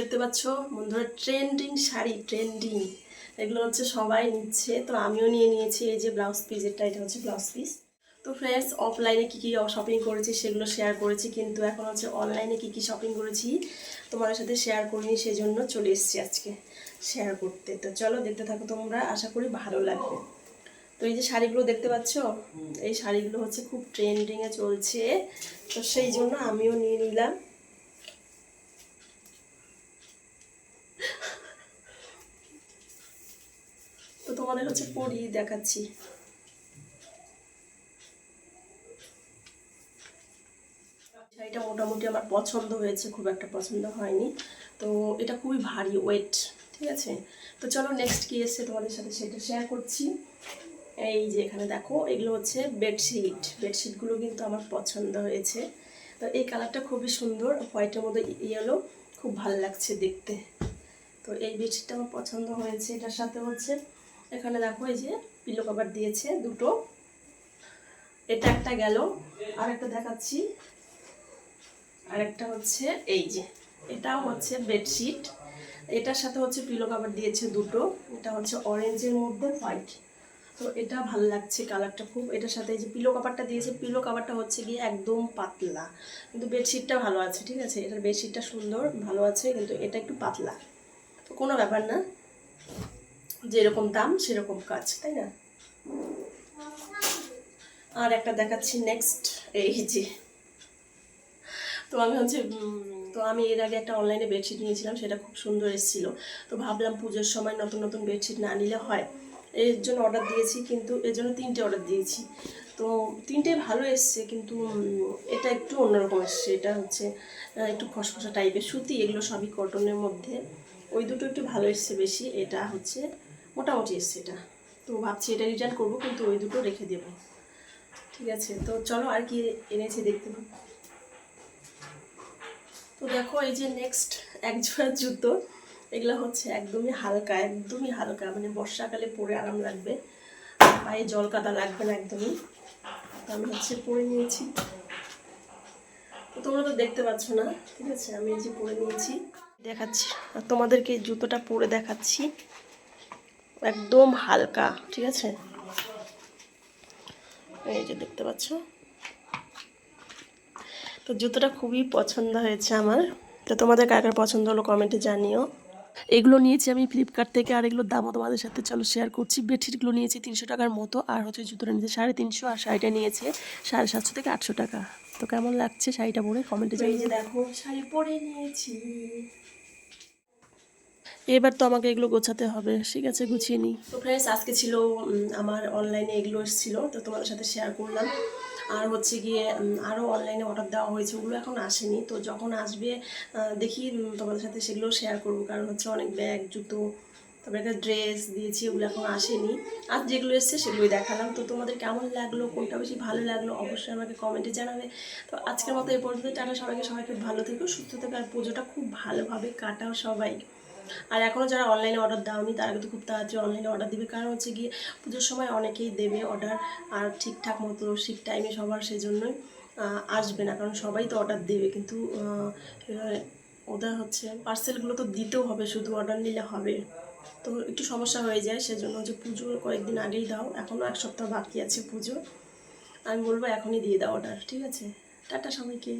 দেখতে পাচ্ছ? বন্ধুরা ট্রেন্ডিং শাড়ি ট্রেন্ডিং এগুলো হচ্ছে সবাই নিচ্ছে। তো আমিও নিয়ে নিয়েছি এই যে ব্লাউজ পিস এটা এটা হচ্ছে ব্লাউজ পিস তো ফ্রেন্ডস অফলাইনে কী কী শপিং করেছি সেগুলো শেয়ার করেছি, কিন্তু এখন হচ্ছে অনলাইনে কী কী শপিং করেছি তোমাদের সাথে শেয়ার করিনি, সেজন্য চলে এসেছি আজকে শেয়ার করতে। তো চলো দেখতে থাকো তোমরা, আশা করি ভালো লাগবে। তো এই যে শাড়িগুলো দেখতে পাচ্ছ? এই শাড়িগুলো হচ্ছে খুব ট্রেন্ডিংয়ে চলছে। তো সেই জন্য আমিও নিয়ে নিলাম তো তোমাদের হচ্ছে পরি দেখাচ্ছি। শাড়িটা মোটামুটি আমার পছন্দ হয়েছে, খুব একটা পছন্দ হয়নি। তো এটা খুবই ভারী ওয়েট ঠিক আছে? তো চলো নেক্সট কি এসছে তোমাদের সাথে সেটা শেয়ার করছি। এই যে এখানে দেখো, এগুলো হচ্ছে বেডশিট বেডশিটগুলো কিন্তু আমার পছন্দ হয়েছে। তো এই কালারটা খুবই সুন্দর হোয়াইটের মধ্যে ইয়েলো খুব ভালো লাগছে দেখতে। তো এই বেডশিটটা আমার পছন্দ হয়েছে। এটার সাথে হচ্ছে এখানে দেখো এই যে পিলো কভার দিয়েছে দুটো। এটা একটা গেল আর একটা দেখাচ্ছি। আরেকটা হচ্ছে এই যে, এটাও হচ্ছে বেডশিট এটার সাথে হচ্ছে পিলো কভার দিয়েছে দুটো, এটা হচ্ছে অরেঞ্জের মধ্যে হোয়াইট তো এটা ভালো লাগছে কালারটা খুব। এটার সাথে এই যে পিলো কাভারটা দিয়েছে পিলো কাভারটা হচ্ছে গিয়ে একদম পাতলা। কিন্তু বেডশিটটা ভালো আছে, ঠিক আছে? এটার বেডশিটটা সুন্দর, ভালো আছে, কিন্তু এটা একটু পাতলা। তো কোনো ব্যাপার না। যেরকম দাম, সেরকম কাজ, তাই না? আর একটা দেখাচ্ছি নেক্সট এই যে। তো আমি হচ্ছে তো আমি এর আগে একটা অনলাইনে বেডশিট নিয়েছিলাম, সেটা খুব সুন্দর এসেছিল। তো ভাবলাম পুজোর সময় নতুন নতুন বেডশিট না নিলে হয়। এর জন্য অর্ডার দিয়েছি, কিন্তু এর জন্য তিনটে অর্ডার দিয়েছি। তো তিনটে ভালো এসছে, কিন্তু এটা একটু অন্যরকম এসছে। এটা হচ্ছে একটু খসখসা টাইপের সুতি, এগুলো সবই কটনের মধ্যে। ওই দুটো একটু ভালো এসছে বেশি। এটা হচ্ছে মোটামুটি এসছে এটা। তো ভাবছি এটা রিটার্ন করব, কিন্তু ওই দুটো রেখে দেবো। ঠিক আছে, তো চলো আর কি এনেছি দেখতে তো দেখো এই যে নেক্সট এক জোড়া জুতো, এগুলো হচ্ছে একদমই হালকা একদমই হালকা মানে বর্ষাকালে পরে আরাম লাগবে। পায়ে জল কাদা লাগবে না একদমই। আমি হচ্ছে পরে নিয়েছি। তো তোমরা তো দেখতে পাচ্ছ না, ঠিক আছে? আমি এই যে পরে নিয়েছি। দেখাচ্ছি আর তোমাদেরকে জুতোটা পরে দেখাচ্ছি। একদম হালকা ঠিক আছে? এই যে দেখতে পাচ্ছ? তো জুতোটা খুবই পছন্দ হয়েছে আমার। তো তোমাদের কার কার পছন্দ হলো কমেন্টে জানিও। এগুলো নিয়েছি আমি ফ্লিপকার্ট থেকে আর এগুলোর দামও তোমাদের সাথে চলো শেয়ার করছি। বেডশিটগুলো নিয়েছি তিনশো টাকার মতো আর হচ্ছে জুতোটা নিয়েছে সাড়ে তিনশো আর শাড়িটা নিয়েছে সাড়ে সাতশো থেকে আটশো টাকা। তো কেমন লাগছে শাড়িটা পরে কমেন্টে জানিয়ে দেখো শাড়ি পরে নিয়েছি। এবার তো আমাকে এগুলো গোছাতে হবে। ঠিক আছে, গুছিয়ে নিই। তো ফ্রেন্ডস আজকে ছিল আমার অনলাইনে এগুলো এসেছিল, তো তোমাদের সাথে শেয়ার করলাম। আর হচ্ছে গিয়ে আরও অনলাইনে অর্ডার দেওয়া হয়েছে, ওগুলো এখন আসেনি। তো যখন আসবে দেখি তোমাদের সাথে সেগুলো শেয়ার করব। কারণ হচ্ছে অনেক ব্যাগ জুতো, তারপরে একটা ড্রেস দিয়েছি ওগুলো এখন আসেনি। আর যেগুলো এসছে, সেগুলোই দেখালাম। তো তোমাদের কেমন লাগল, কোনটা বেশি ভালো লাগল, অবশ্যই আমাকে কমেন্টে জানাবে। তো আজকের মতো এই পর্যন্ত টাটা সবাইকে সবাইকে ভালো থেকো, সুস্থ থেকো, আর পুজোটা খুব ভালোভাবে কাটাও সবাই। আর এখনও যারা অনলাইনে অর্ডার দাওনি তারা কিন্তু খুব তাড়াতাড়ি অনলাইনে অর্ডার দিবে। কারণ হচ্ছে গিয়ে পুজোর সময় অনেকেই দেবে অর্ডার আর ঠিকঠাক মতো ঠিক টাইমে সবার সেজন্যই আহ, আসবে না। কারণ সবাই তো অর্ডার দেবে কিন্তু ওদের হচ্ছে পার্সেলগুলো তো দিতেও হবে শুধু অর্ডার নিলে হবে। তো একটু সমস্যা হয়ে যায় সেজন্য হচ্ছে পুজো কয়েকদিন আগেই দাও এখনও এক সপ্তাহ বাকি আছে পুজো আমি বলব এখনই দিয়ে দাও অর্ডার ঠিক আছে? টাটা সবাইকে।